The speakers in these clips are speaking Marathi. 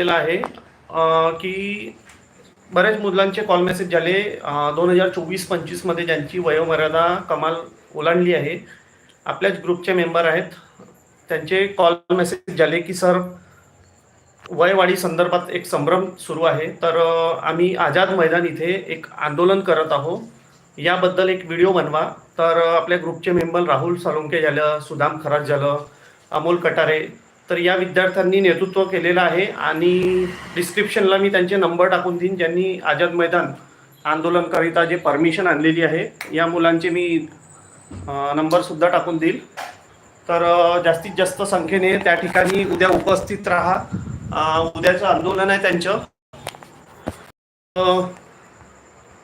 आहे. की बऱ्याच मुलांचे कॉल मेसेज झाले दोन हजार चोवीस पंचवीसमध्ये ज्यांची वयोमर्यादा कमाल ओलांडली आहे. आपल्याच ग्रुपचे मेंबर आहेत. त्यांचे कॉल मेसेज झाले की सर वयवाढी संदर्भात एक संभ्रम सुरू आहे. तर आम्ही आझाद मैदान इथे एक आंदोलन करत आहोत. याबद्दल एक व्हिडिओ बनवा. तर आपल्या ग्रुपचे मेंबर राहुल साळुंके झालं सुदाम खरात झालं अमोल कटारे तर या विद्यार्थ्यांनी नेतृत्व केलेलं आहे आणि डिस्क्रिप्शनला मी त्यांचे नंबर टाकून देईन ज्यांनी आझाद मैदान आंदोलनकरिता जे परमिशन आणलेली आहे या मुलांचे मी नंबरसुद्धा टाकून देईल. तर जास्तीत जास्त संख्येने त्या ठिकाणी उद्या उपस्थित राहा. उद्याचं आंदोलन आहे त्यांचं.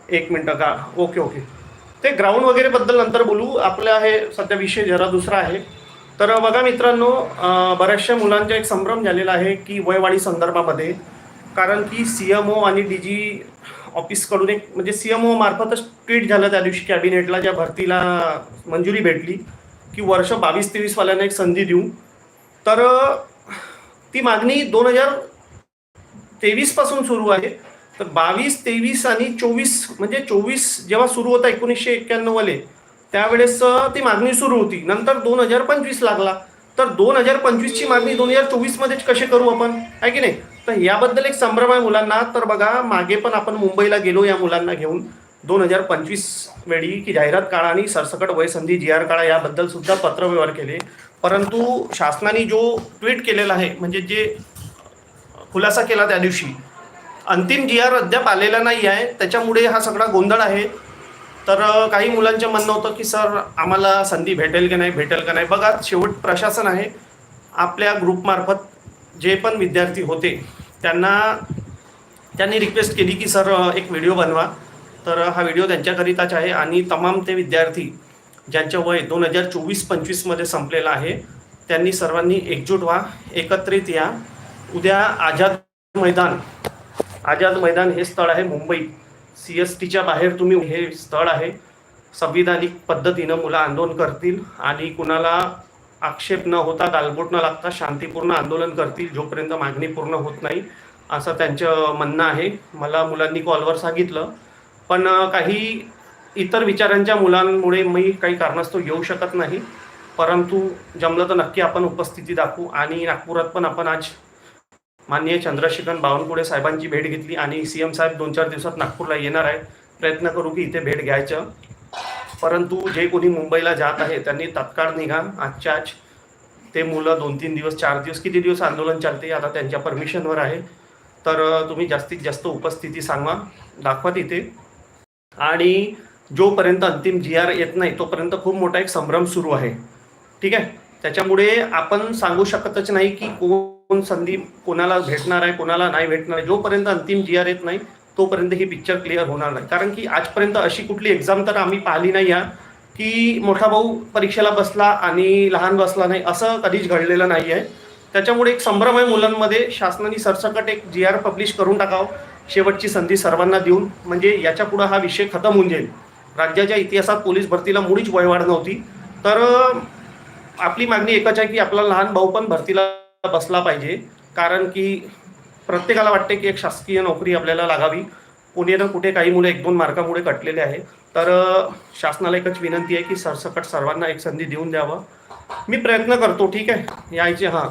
एक मिनटं का? Okay okay. ते ग्राउंड वगैरे बद्दल नंतर बोलू. आपला हे सध्या विषय जरा दुसरा आहे. तर बघा मित्रांनो बऱ्याचशा मुलांचा एक संभ्रम झालेला आहे की वयवाढी संदर्भामध्ये. कारण की सी एम ओ आणि डी जी ऑफिसकडून एक म्हणजे सी एम ओ मार्फतच ट्विट झालं त्या दिवशी कॅबिनेटला ज्या भरतीला मंजुरी भेटली की वर्ष बावीस तेवीसवाल्यांना एक संधी देऊ तर ती मागणी दोन हजार तेवीसपासून सुरू आहे. तर बावीस तेवीस आणि चोवीस म्हणजे चोवीस जेव्हा सुरू होता एकोणीसशे एक्क्याण्णवले त्यावेळेस ती मागणी सुरू होती. नंतर दोन हजार पंचवीस लागला. तर दोन हजार पंचवीसची मागणी दोन हजार चोवीसमध्येच कशी करू आपण? आहे की नाही? तर याबद्दल एक संभ्रम आहे मुलांना. तर बघा मागे पण आपण मुंबईला गेलो या मुलांना घेऊन. दोन हजार पंचवीस वेळी की जाहिरात काळा आणि सरसकट वयसंधी जी आर काळा याबद्दल सुद्धा पत्रव्यवहार केले. परंतु शासनाने जो ट्विट केलेला आहे म्हणजे जे खुलासा केला त्या दिवशी अंतिम जी आर अद्याप आलेला नाही आहे. त्याच्यामुळे हा सगळा गोंधळ आहे. तर काही मुलांचं म्हणणं होतं की सर आम्हाला संधी भेटेल की नाही भेटेल का नाही? बघा शेवट प्रशासन आहे. आपल्या ग्रुपमार्फत जे पण विद्यार्थी होते त्यांना त्यांनी रिक्वेस्ट केली की सर एक व्हिडिओ बनवा. तर हा व्हिडिओ त्यांच्याकरिताच आहे आणि तमाम ते विद्यार्थी ज्यांचं वय दोन हजार चोवीस पंचवीसमध्ये संपलेलं आहे त्यांनी सर्वांनी एकजूट व्हा एकत्रित या. उद्या आझाद मैदान आझाद मैदान हे स्थळ आहे मुंबई. सी एस टीच्या बाहेर तुम्ही हे स्थळ आहे. संविधानिक पद्धतीनं मुलं आंदोलन करतील आणि कुणाला आक्षेप न होता गालबोट न लागता शांतीपूर्ण आंदोलन करतील जोपर्यंत मागणी पूर्ण होत नाही असं त्यांचं म्हणणं आहे. मला मुलांनी कॉलवर सांगितलं. पण काही इतर विचारांच्या मुलांमुळे मी काही कारणास्तव येऊ शकत नाही. परंतु जमलं तर नक्की आपण उपस्थिती दाखवू आणि नागपुरात पण आपण आज माननीय चंद्रशेखर बावनकुळे साहेबांची भेट घेतली आणि सी एम साहेब दोन चार दिवसात नागपूरला येणार आहे प्रयत्न करू की इथे भेट घ्यायचं. परंतु जे कोणी मुंबईला जात आहे त्यांनी तत्काळ निघा. आजच्या आज ते मुलं दोन तीन दिवस चार दिवस किती दिवस आंदोलन चालते आता त्यांच्या परमिशनवर आहे. तर तुम्ही जास्तीत जास्त उपस्थिती सांगा. दाखवा तिथे. आणि जोपर्यंत अंतिम जी आर येत नाही तोपर्यंत खूप मोठा एक संभ्रम सुरू आहे. ठीक आहे? त्याच्यामुळे आपण सांगू शकतच नाही की कोण संधी कोणाला भेटणार आहे कोणाला नाही भेटणार आहे जोपर्यंत अंतिम जी आर येत नाही तोपर्यंत ही पिक्चर क्लिअर होणार नाही. कारण की आजपर्यंत अशी कुठली एक्झाम तर आम्ही पाहिली नाही आहे की मोठा भाऊ परीक्षेला बसला आणि लहान बसला नाही असं कधीच घडलेलं नाही आहे त्याच्यामुळे एक संभ्रम आहे मुलांमध्ये शासनाने सरसकट एक जी आर पब्लिश करून टाकावं शेवटची संधी सर्वांना देऊन. म्हणजे याच्या पुढं हा विषय खतम होऊन जाईल. राज्याच्या इतिहासात पोलीस भरतीला मुळीच वयवाढ नव्हती. तर आपली मागणी एकच आहे की आपला लहान भाऊ पण भरतीला बसला पाहिजे. कारण की प्रत्येकाला वाटते की एक शासकीय नोकरी आपल्याला लागावी. कुठे ना कुठे काही मुलं एक दोन मार्कामुळे कटलेले आहे तर शासनाला एकच विनंती आहे की सरसकट सर्वांना एक संधी देऊन द्यावं. मी प्रयत्न करतो ठीक आहे? यायचे हां.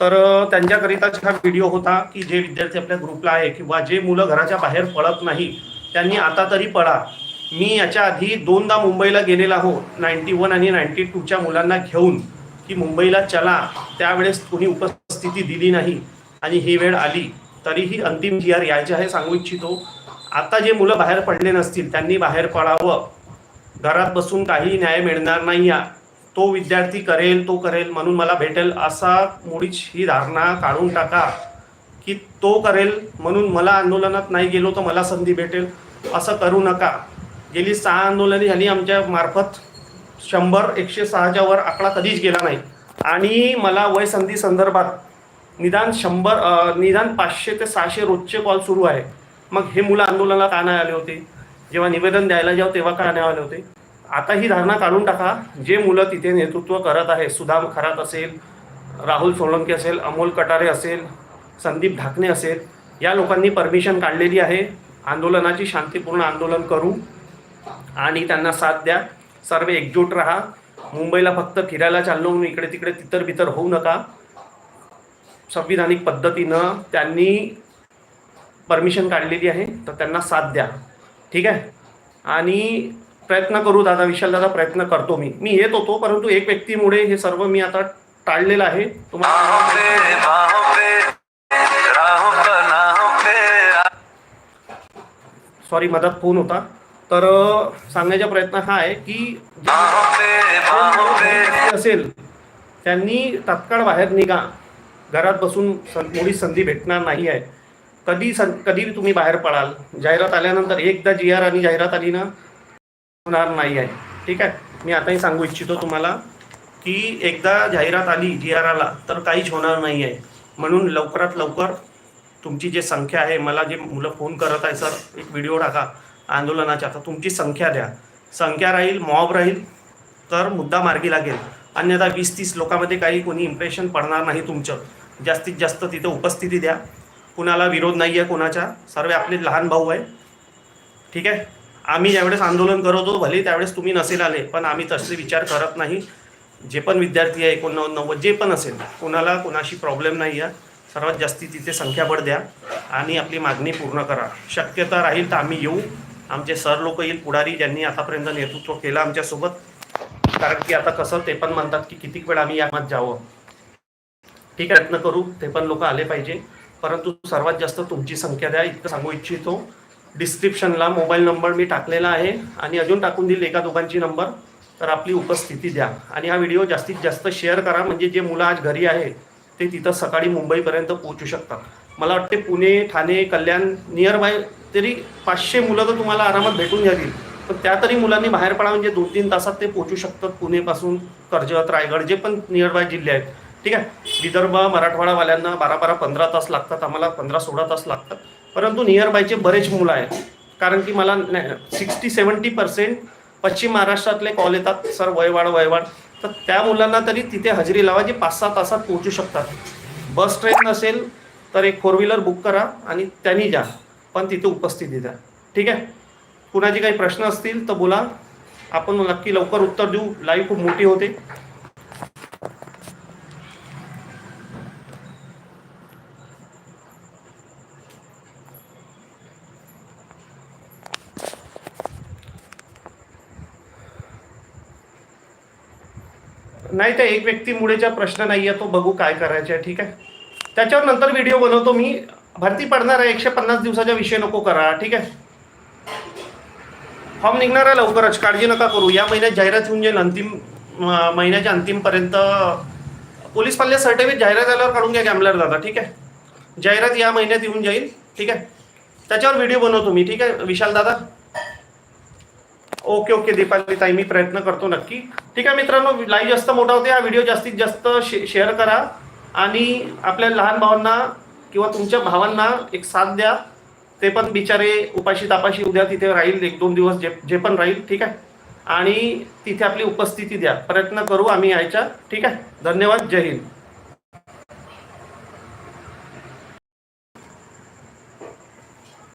तर त्यांच्याकरिताच हा व्हिडिओ होता की जे विद्यार्थी आपल्या ग्रुपला आहे किंवा जे मुलं घराच्या बाहेर पडत नाही त्यांनी आता तरी पळा मी याच्या आधी दोनदा मुंबईला गेलेला हो नाईन्टी वन आणि नाईन्टी टूच्या मुलांना घेऊन. की मुंबईला चला त्यावेळेस कोणी उपस्थिती दिली नाही आणि ही वेळ आली तरीही अंतिम जी आर यायचे आहे सांगू इच्छितो. आता जे मुलं बाहेर पडले नसतील त्यांनी बाहेर पडावं. घरात बसून काही न्याय मिळणार नाही. या तो विद्यार्थी करेल तो करेल म्हणून मला भेटेल असा मुळीच ही धारणा काढून टाका की तो करेल म्हणून मला आंदोलनात नाही गेलो तर मला संधी भेटेल. असं करू नका. गेली सहा आंदोलने झाली आमच्या मार्फत. शंभर एकशे सहाच्या वर आकडा कधीच गेला नाही. आणि मला वय संधी संदर्भात निदान शंभर निदान पाचशे ते सहाशे रोजचे कॉल सुरू आहे. मग हे मुलं आंदोलनाला का नाही आले होते? जेव्हा निवेदन द्यायला जाऊ तेव्हा का नाही आले होते? आता ही धारणा काढून टाका. जे मुलं तिथे नेतृत्व करत आहे सुदाम खरात असेल राहुल सोलंकी असेल अमोल कटारे असेल संदीप ढाकणे असेल या लोकांनी परमिशन काढलेली आहे. आंदोलनाची शांतीपूर्ण आंदोलन करू आणि त्यांना साथ द्या. सर्व एकजूट राहा. मुंबईला फक्त फिरायला चाललो म्हणून इकडे तिकडे तितर बितर होऊ नका. संविधानिक पद्धतीनं त्यांनी परमिशन काढलेली आहे तर त्यांना साथ द्या. ठीक आहे? आणि प्रयत्न करू दादा विशाल दादा प्रयत्न करतो मी. मी येत होतो परंतु एक व्यक्तीमुळे हे सर्व मी आता टाळलेलं आहे. तुम्हाला सॉरी मदत फोन होता. तर सांगण्याचा प्रयत्न हा आहे की असेल त्यांनी तात्काळ बाहेर निघा. घरात बसून मुळी संधी भेटणार नाही आहे. कधी सं कधी तुम्ही बाहेर पडाल? जाहिरात आल्यानंतर एकदा जी आर आणि जाहिरात आली ना होणार नाही आहे. ठीक आहे? मी आताही सांगू इच्छितो तुम्हाला की एकदा जाहिरात आली जी आर आला तर काहीच होणार नाही आहे. म्हणून लवकरात लवकर तुमची जी संख्या आहे मला जे मुलं फोन करत आहे सर एक व्हिडिओ टाका. आंदोलनाच्या. तर तुमची संख्या द्या. संख्या राहील मॉब राहील तर मुद्दा मार्गी लागेल. अन्यथा वीस तीस लोकांमध्ये काही कोणी इम्प्रेशन पडणार नाही तुमचं. जास्तीत जास्त तिथं उपस्थिती द्या. कुणाला विरोध नाही आहे कोणाच्या सर्व आपले लहान भाऊ आहे. ठीक आहे? आम्ही ज्यावेळेस आंदोलन करत होतो भले त्यावेळेस तुम्ही नसेल आले पण आम्ही तसे विचार करत नाही. जे पण विद्यार्थी आहे एकोणनव्वद जे पण असेल कोणाला कोणाशी प्रॉब्लेम नाही आहे सर्वात जास्ती तिथे संख्याबळ द्या आणि आपली मागणी पूर्ण करा. शक्यता राहील तर आम्ही येऊ. आमचे सर लोक येईल पुढारी ज्यांनी आतापर्यंत नेतृत्व केलं आमच्यासोबत. कारण की आता कसं ते पण म्हणतात की किती वेळ आम्ही यामध्ये जावं. ठीक आहे प्रयत्न करू ते पण लोक आले पाहिजे. परंतु सर्वात जास्त तुमची संख्या द्या इतकं सांगू इच्छितो. डिस्क्रिप्शनला मोबाईल नंबर मी टाकलेला आहे आणि अजून टाकून दिली एका दोघांची नंबर तर आपली उपस्थिती द्या. आणि हा व्हिडिओ जास्तीत जास्त शेअर करा म्हणजे जे मुलं आज घरी आहे ते तिथं सकाळी मुंबईपर्यंत पोहोचू शकतात. मला वाटते पुणे ठाणे कल्याण नियर बाय तरी पाचशे मुलं तर तुम्हाला आरामात भेटून जातील. पण त्या तरी मुलांनी बाहेर पडा म्हणजे दोन तीन तासात ते पोहोचू शकतात. पुणेपासून कर्जत रायगड जे पण नियर बाय जिल्हे आहेत. ठीक आहे? विदर्भ मराठवाडावाल्यांना बारा बारा पंधरा तास लागतात. आम्हाला पंधरा सोळा तास लागतात. परंतु नियर बायचे बरेच मुलं आहेत. कारण की मला सिक्स्टी सेवन्टी पर्सेंट पश्चिम महाराष्ट्रातले कॉल येतात. सर वयवाड वयवाड तर त्या मुलांना तरी तिथे हजेरी लावा जे पाच सहा तासात पोहोचू शकतात. बस ट्रेन नसेल तर एक फोर व्हीलर बुक करा आणि त्यांनी जा. पण तिथे उपस्थिती द्या ठीक आहे? कुणाचे काही प्रश्न असतील तर बोला. आपण नक्की लवकर उत्तर देऊ. लाईव्ह खूप मोठी होते. नाही त्या एक व्यक्तीमुळेचा प्रश्न नाही आहे तो बघू काय करायचा आहे ठीक आहे? त्याच्यावर नंतर व्हिडिओ बनवतो मी. भरती पडणार आहे. एकशे पन्नास दिवसाचा विषय नको करा. ठीक आहे? फॉर्म निघणार आहे लवकरच. काळजी नका करू. या महिन्यात जाहिरात होऊन जाईल. अंतिम महिन्याच्या अंतिमपर्यंत पोलीस पाल्य सर्टिफिकेट जाहिरात आल्यावर काढून घ्या गॅम्बलर दादा. ठीक आहे? जाहिरात या महिन्यात येऊन जाईल. ठीक आहे? त्याच्यावर व्हिडिओ बनवतो मी. ठीक आहे? विशाल दादा? ओके ओके दीपाली ताई. मी प्रयत्न करतो नक्की. ठीक आहे मित्रांनो लाईव्ह जास्त मोठा होते. हा व्हिडिओ जास्तीत जास्त शे शेअर करा. आणि आपल्या लहान भावांना किंवा तुमच्या भावांना एक साथ द्या. ते पण बिचारे उपाशी तापाशी उद्या तिथे राहील एक दोन दिवस जे जे पण राहील ठीक आहे? आणि तिथे आपली उपस्थिती द्या. प्रयत्न करू आम्ही यायच्या ठीक आहे? धन्यवाद. जय हिंद.